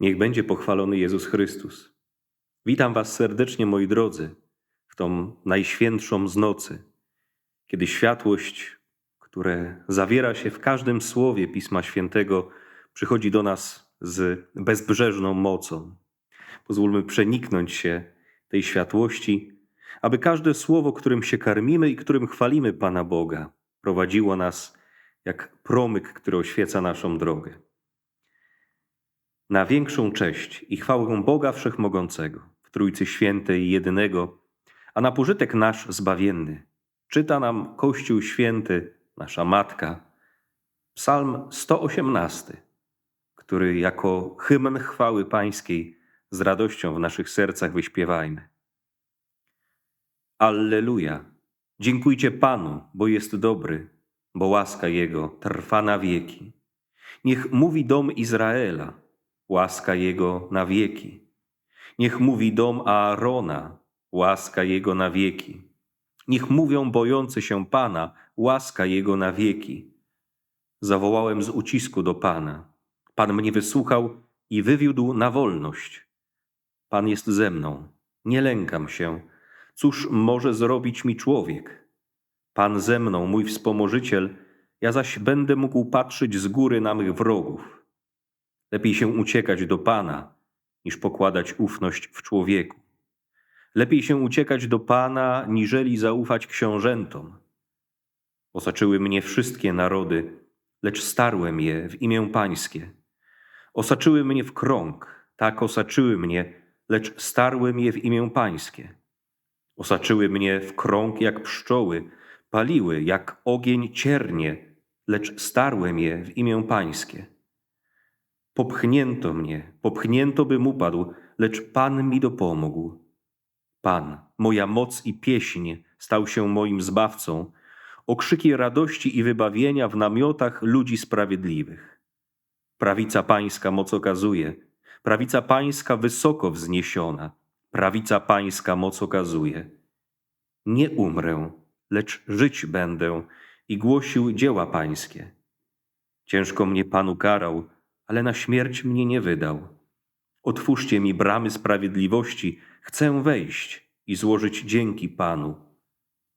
Niech będzie pochwalony Jezus Chrystus. Witam Was serdecznie, moi drodzy, w tą najświętszą z nocy, kiedy światłość, które zawiera się w każdym słowie Pisma Świętego, przychodzi do nas z bezbrzeżną mocą. Pozwólmy przeniknąć się tej światłości, aby każde słowo, którym się karmimy i którym chwalimy Pana Boga, prowadziło nas jak promyk, który oświeca naszą drogę na większą cześć i chwałę Boga Wszechmogącego, w Trójcy Świętej Jedynego, a na pożytek nasz zbawienny, czyta nam Kościół Święty, nasza Matka, Psalm 118, który jako hymn chwały Pańskiej z radością w naszych sercach wyśpiewajmy. Alleluja! Dziękujcie Panu, bo jest dobry, bo łaska Jego trwa na wieki. Niech mówi dom Izraela, łaska Jego na wieki. Niech mówi dom Aarona, łaska Jego na wieki. Niech mówią bojący się Pana, łaska Jego na wieki. Zawołałem z ucisku do Pana. Pan mnie wysłuchał i wywiódł na wolność. Pan jest ze mną, nie lękam się. Cóż może zrobić mi człowiek? Pan ze mną, mój wspomożyciel, ja zaś będę mógł patrzeć z góry na mych wrogów. Lepiej się uciekać do Pana, niż pokładać ufność w człowieku. Lepiej się uciekać do Pana, niżeli zaufać książętom. Osaczyły mnie wszystkie narody, lecz starłem je w imię Pańskie. Osaczyły mnie w krąg, tak osaczyły mnie, lecz starłem je w imię Pańskie. Osaczyły mnie w krąg jak pszczoły, paliły jak ogień ciernie, lecz starłem je w imię Pańskie. Popchnięto mnie, popchnięto bym upadł, lecz Pan mi dopomógł. Pan, moja moc i pieśń, stał się moim zbawcą, okrzyki radości i wybawienia w namiotach ludzi sprawiedliwych. Prawica Pańska moc okazuje, prawica Pańska wysoko wzniesiona, prawica Pańska moc okazuje. Nie umrę, lecz żyć będę i głosił dzieła Pańskie. Ciężko mnie Panu karał, ale na śmierć mnie nie wydał. Otwórzcie mi bramy sprawiedliwości, chcę wejść i złożyć dzięki Panu.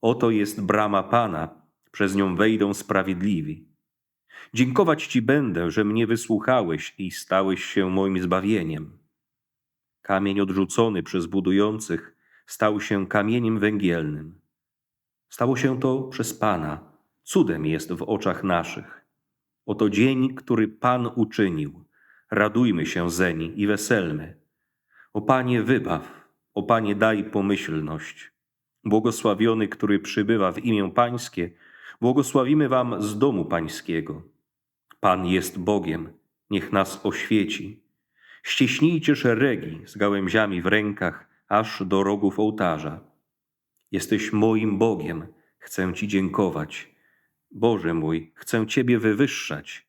Oto jest brama Pana, przez nią wejdą sprawiedliwi. Dziękować Ci będę, że mnie wysłuchałeś i stałeś się moim zbawieniem. Kamień odrzucony przez budujących stał się kamieniem węgielnym. Stało się to przez Pana, cudem jest w oczach naszych. Oto dzień, który Pan uczynił. Radujmy się zeń i weselmy. O Panie, wybaw, o Panie, daj pomyślność. Błogosławiony, który przybywa w imię Pańskie, błogosławimy Wam z domu Pańskiego. Pan jest Bogiem, niech nas oświeci. Ścieśnijcie szeregi z gałęziami w rękach, aż do rogów ołtarza. Jesteś moim Bogiem, chcę Ci dziękować. Boże mój, chcę Ciebie wywyższać.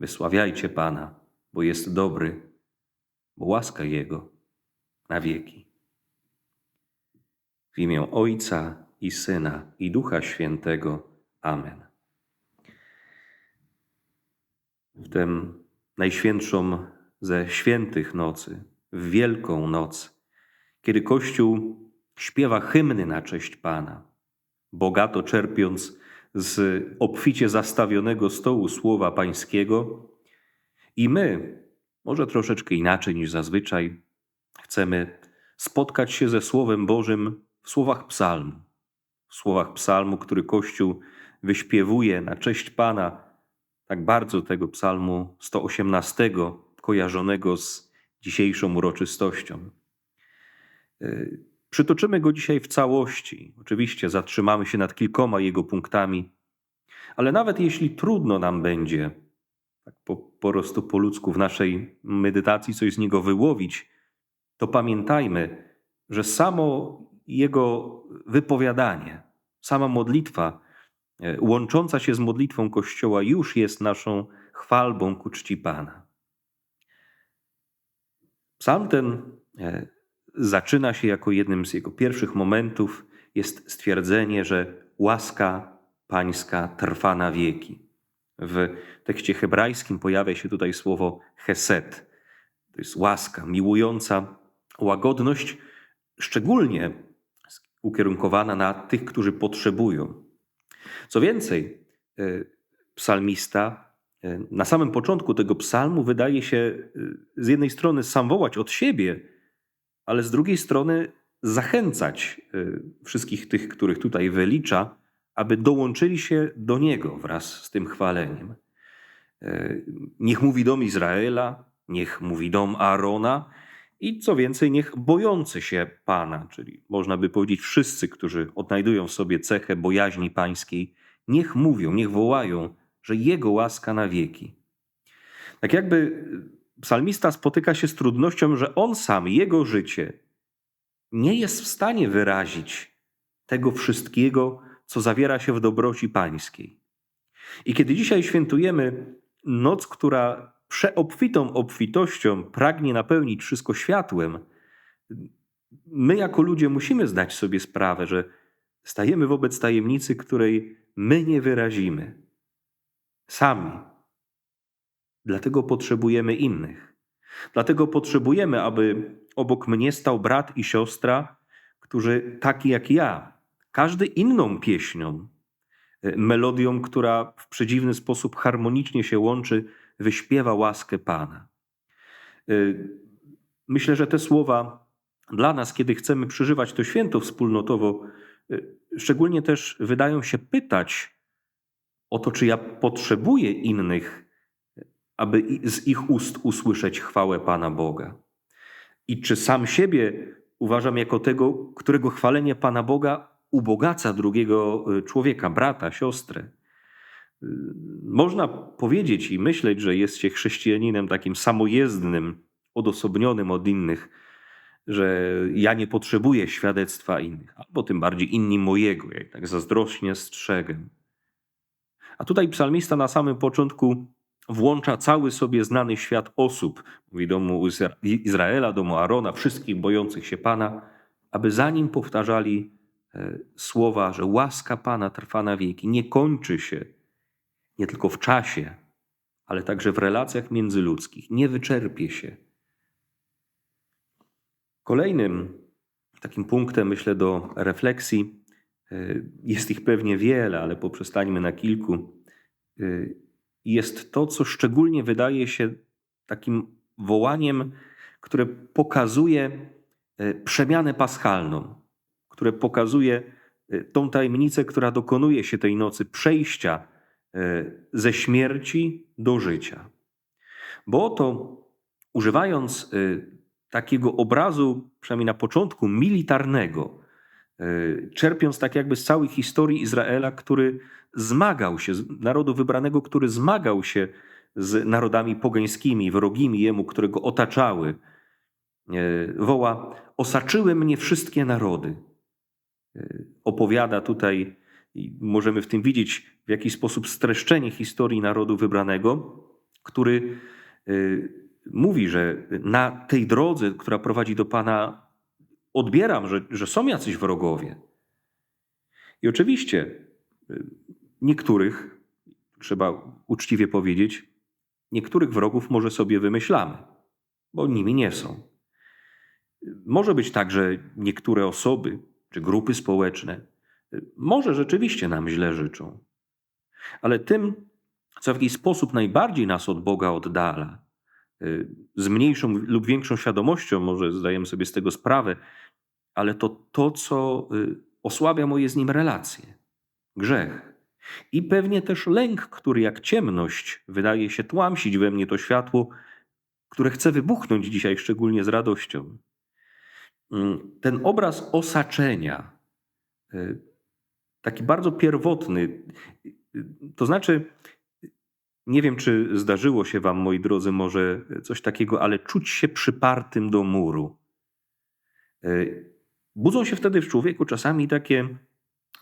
Wysławiajcie Pana, bo jest dobry, bo łaska Jego na wieki. W imię Ojca i Syna i Ducha Świętego. Amen. W tę najświętszą ze świętych nocy, w Wielką Noc, kiedy Kościół śpiewa hymny na cześć Pana, bogato czerpiąc z obficie zastawionego stołu słowa Pańskiego i my, może troszeczkę inaczej niż zazwyczaj, chcemy spotkać się ze Słowem Bożym w słowach psalmu. W słowach psalmu, który Kościół wyśpiewuje na cześć Pana, tak bardzo tego psalmu 118, kojarzonego z dzisiejszą uroczystością. Przytoczymy go dzisiaj w całości. Oczywiście zatrzymamy się nad kilkoma jego punktami, ale nawet jeśli trudno nam będzie, tak po, po prostu po ludzku w naszej medytacji coś z niego wyłowić, to pamiętajmy, że samo jego wypowiadanie, sama modlitwa, e, łącząca się z modlitwą Kościoła, już jest naszą chwalbą ku czci Pana. Psalm ten e, zaczyna się jako jednym z jego pierwszych momentów, jest stwierdzenie, że łaska pańska trwa na wieki. W tekście hebrajskim pojawia się tutaj słowo hesed. To jest łaska, miłująca łagodność, szczególnie ukierunkowana na tych, którzy potrzebują. Co więcej, e, psalmista e, na samym początku tego psalmu wydaje się e, z jednej strony sam wołać od siebie, ale z drugiej strony zachęcać wszystkich tych, których tutaj wylicza, aby dołączyli się do niego wraz z tym chwaleniem. Niech mówi dom Izraela, niech mówi dom Aarona, i co więcej, niech bojący się Pana, czyli można by powiedzieć wszyscy, którzy odnajdują w sobie cechę bojaźni pańskiej, niech mówią, niech wołają, że Jego łaska na wieki. Tak jakby psalmista spotyka się z trudnością, że on sam, jego życie, nie jest w stanie wyrazić tego wszystkiego, co zawiera się w dobroci pańskiej. I kiedy dzisiaj świętujemy noc, która przeobfitą obfitością pragnie napełnić wszystko światłem, my jako ludzie musimy zdać sobie sprawę, że stajemy wobec tajemnicy, której my nie wyrazimy. Sami. Dlatego potrzebujemy innych. Dlatego potrzebujemy, aby obok mnie stał brat i siostra, którzy taki jak ja, każdy inną pieśnią, melodią, która w przedziwny sposób harmonicznie się łączy wyśpiewa łaskę Pana. Y, myślę, że te słowa dla nas, kiedy chcemy przeżywać to święto wspólnotowo, y, szczególnie też wydają się pytać o to, czy ja potrzebuję innych, aby z ich ust usłyszeć chwałę Pana Boga. I czy sam siebie uważam jako tego, którego chwalenie Pana Boga ubogaca drugiego y, człowieka, brata, siostrę. Można powiedzieć i myśleć, że jest się chrześcijaninem takim samojezdnym, odosobnionym od innych, że ja nie potrzebuję świadectwa innych, albo tym bardziej inni mojego, ja tak zazdrośnie strzegę. A tutaj psalmista na samym początku włącza cały sobie znany świat osób, mówi domu Izraela, domu Arona, wszystkich bojących się Pana, aby za nim powtarzali e, słowa, że łaska Pana trwa na wieki, nie kończy się, nie tylko w czasie, ale także w relacjach międzyludzkich. Nie wyczerpie się. Kolejnym takim punktem, myślę, do refleksji, e, jest ich pewnie wiele, ale poprzestańmy na kilku, e, jest to, co szczególnie wydaje się takim wołaniem, które pokazuje e, przemianę paschalną, które pokazuje tą tajemnicę, która dokonuje się tej nocy przejścia E, ze śmierci do życia. Bo oto, używając e, takiego obrazu, przynajmniej na początku, militarnego, e, czerpiąc tak jakby z całej historii Izraela, który zmagał się, narodu wybranego, który zmagał się z narodami pogańskimi, wrogimi jemu, które go otaczały, woła: Osaczyły mnie wszystkie narody. Opowiada tutaj możemy w tym widzieć w jakiś sposób streszczenie historii narodu wybranego, który mówi, że na tej drodze, która prowadzi do Pana, odbieram, że, że są jacyś wrogowie. I oczywiście y, niektórych, trzeba uczciwie powiedzieć, niektórych wrogów może sobie wymyślamy, bo nimi nie są. Może być tak, że niektóre osoby czy grupy społeczne może rzeczywiście nam źle życzą, ale tym, co w jakiś sposób najbardziej nas od Boga oddala, y, z mniejszą lub większą świadomością, może zdajemy sobie z tego sprawę, ale to to, co y, osłabia moje z nim relacje grzech. I pewnie też lęk, który jak ciemność wydaje się tłamsić we mnie to światło, które chce wybuchnąć dzisiaj szczególnie z radością. Mm, ten obraz osaczenia, y, taki bardzo pierwotny. To znaczy, nie wiem, czy zdarzyło się Wam, moi drodzy, może coś takiego, ale czuć się przypartym do muru. E, budzą się wtedy w człowieku czasami takie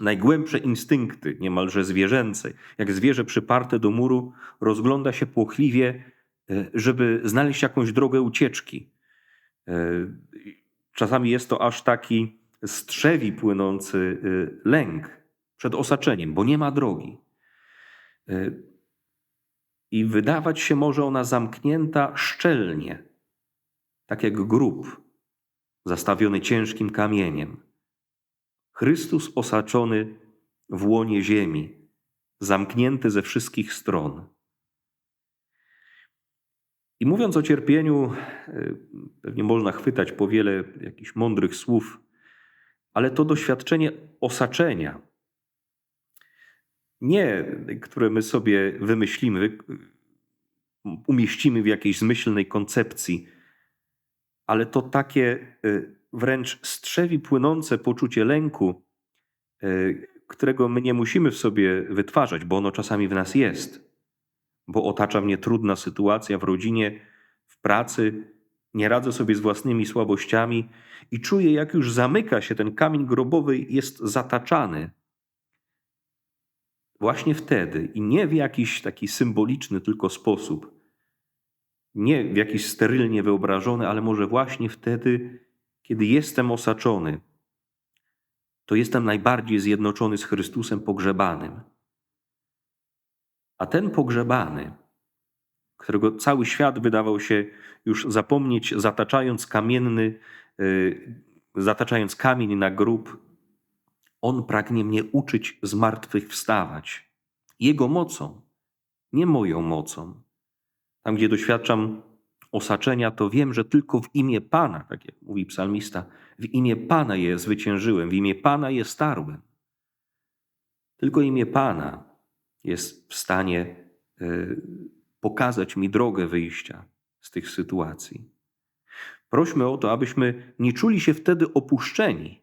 najgłębsze instynkty, niemalże zwierzęce. Jak zwierzę przyparte do muru rozgląda się płochliwie, e, żeby znaleźć jakąś drogę ucieczki. E, czasami jest to aż taki strzewi płynący lęk przed osaczeniem, bo nie ma drogi. I wydawać się może ona zamknięta szczelnie, tak jak grób zastawiony ciężkim kamieniem. Chrystus osaczony w łonie ziemi, zamknięty ze wszystkich stron. I mówiąc o cierpieniu, e, pewnie można chwytać po wiele jakichś mądrych słów, ale to doświadczenie osaczenia, nie które my sobie wymyślimy, umieścimy w jakiejś zmyślnej koncepcji, ale to takie e, wręcz strzewi płynące poczucie lęku, e, którego my nie musimy w sobie wytwarzać, bo ono czasami w nas jest, bo otacza mnie trudna sytuacja w rodzinie, w pracy, nie radzę sobie z własnymi słabościami i czuję, jak już zamyka się ten kamień grobowy, jest zataczany. Właśnie wtedy i nie w jakiś taki symboliczny tylko sposób, nie w jakiś sterylnie wyobrażony, ale może właśnie wtedy, kiedy jestem osaczony, to jestem najbardziej zjednoczony z Chrystusem pogrzebanym. A ten pogrzebany, którego cały świat wydawał się już zapomnieć, zataczając kamienny, yy, zataczając kamień na grób, on pragnie mnie uczyć zmartwychwstawać. Jego mocą, nie moją mocą. Tam, gdzie doświadczam osaczenia, to wiem, że tylko w imię Pana, tak jak mówi psalmista, w imię Pana je zwyciężyłem, w imię Pana je starłem. Tylko imię Pana jest w stanie y, pokazać mi drogę wyjścia z tych sytuacji. Prośmy o to, abyśmy nie czuli się wtedy opuszczeni,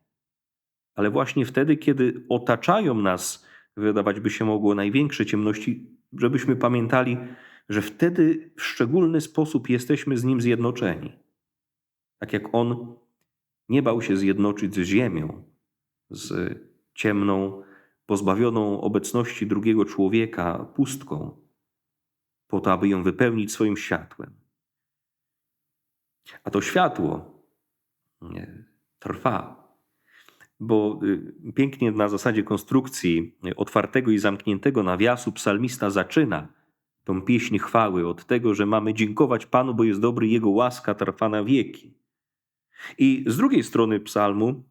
ale właśnie wtedy, kiedy otaczają nas, wydawać by się mogło, największe ciemności, żebyśmy pamiętali, że wtedy w szczególny sposób jesteśmy z Nim zjednoczeni. Tak jak On nie bał się zjednoczyć z ziemią, z ciemną, pozbawioną obecności drugiego człowieka pustką, po to, aby ją wypełnić swoim światłem. A to światło trwa, bo y, pięknie na zasadzie konstrukcji otwartego i zamkniętego nawiasu psalmista zaczyna tą pieśń chwały od tego, że mamy dziękować Panu, bo jest dobry, Jego łaska trwa na wieki. I z drugiej strony psalmu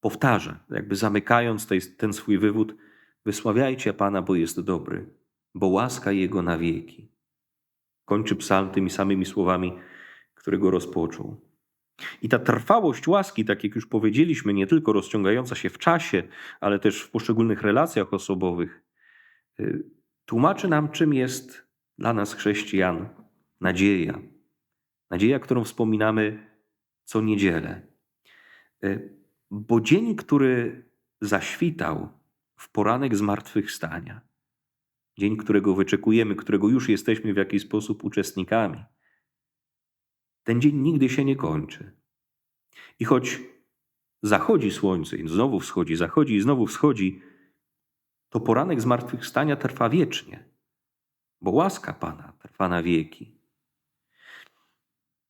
powtarza, jakby zamykając ten swój wywód, wysławiajcie Pana, bo jest dobry, bo łaska Jego na wieki. Kończy psalm tymi samymi słowami, którego rozpoczął. I ta trwałość łaski, tak jak już powiedzieliśmy, nie tylko rozciągająca się w czasie, ale też w poszczególnych relacjach osobowych, y, tłumaczy nam, czym jest dla nas chrześcijan nadzieja. Nadzieja, którą wspominamy co niedzielę. E, bo dzień, który zaświtał w poranek zmartwychwstania, dzień, którego wyczekujemy, którego już jesteśmy w jakiś sposób uczestnikami, ten dzień nigdy się nie kończy. I choć zachodzi słońce i znowu wschodzi, zachodzi i znowu wschodzi, to poranek zmartwychwstania trwa wiecznie, bo łaska Pana trwa na wieki.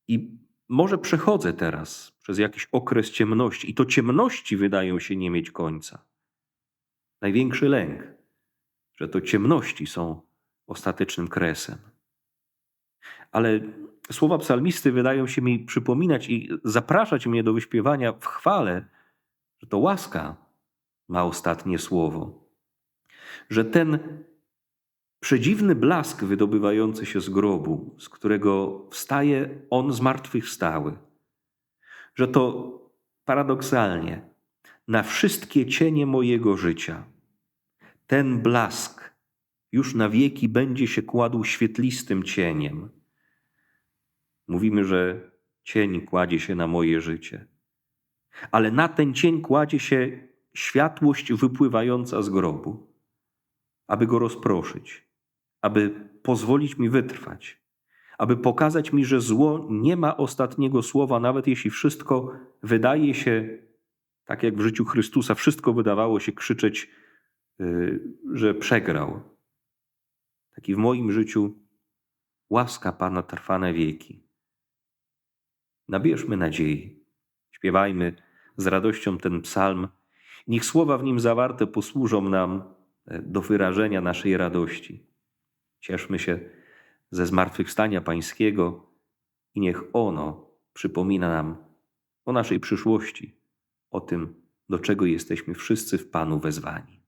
I może przechodzę teraz przez jakiś okres ciemności, i to ciemności wydają się nie mieć końca. Największy lęk, że to ciemności są ostatecznym kresem. Ale słowa psalmisty wydają się mi przypominać i zapraszać mnie do wyśpiewania w chwale, że to łaska ma ostatnie słowo. Że ten Przedziwny blask wydobywający się z grobu, z którego wstaje on zmartwychwstały, że to paradoksalnie na wszystkie cienie mojego życia ten blask już na wieki będzie się kładł świetlistym cieniem. Mówimy, że cień kładzie się na moje życie, ale na ten cień kładzie się światłość wypływająca z grobu, aby go rozproszyć aby pozwolić mi wytrwać, aby pokazać mi, że zło nie ma ostatniego słowa, nawet jeśli wszystko wydaje się, tak jak w życiu Chrystusa, wszystko wydawało się krzyczeć, y, że przegrał. Tak i w moim życiu łaska Pana trwa na wieki. Nabierzmy nadziei, śpiewajmy z radością ten psalm. Niech słowa w nim zawarte posłużą nam e, do wyrażenia naszej radości. Cieszmy się ze zmartwychwstania Pańskiego i niech ono przypomina nam o naszej przyszłości, o tym, do czego jesteśmy wszyscy w Panu wezwani.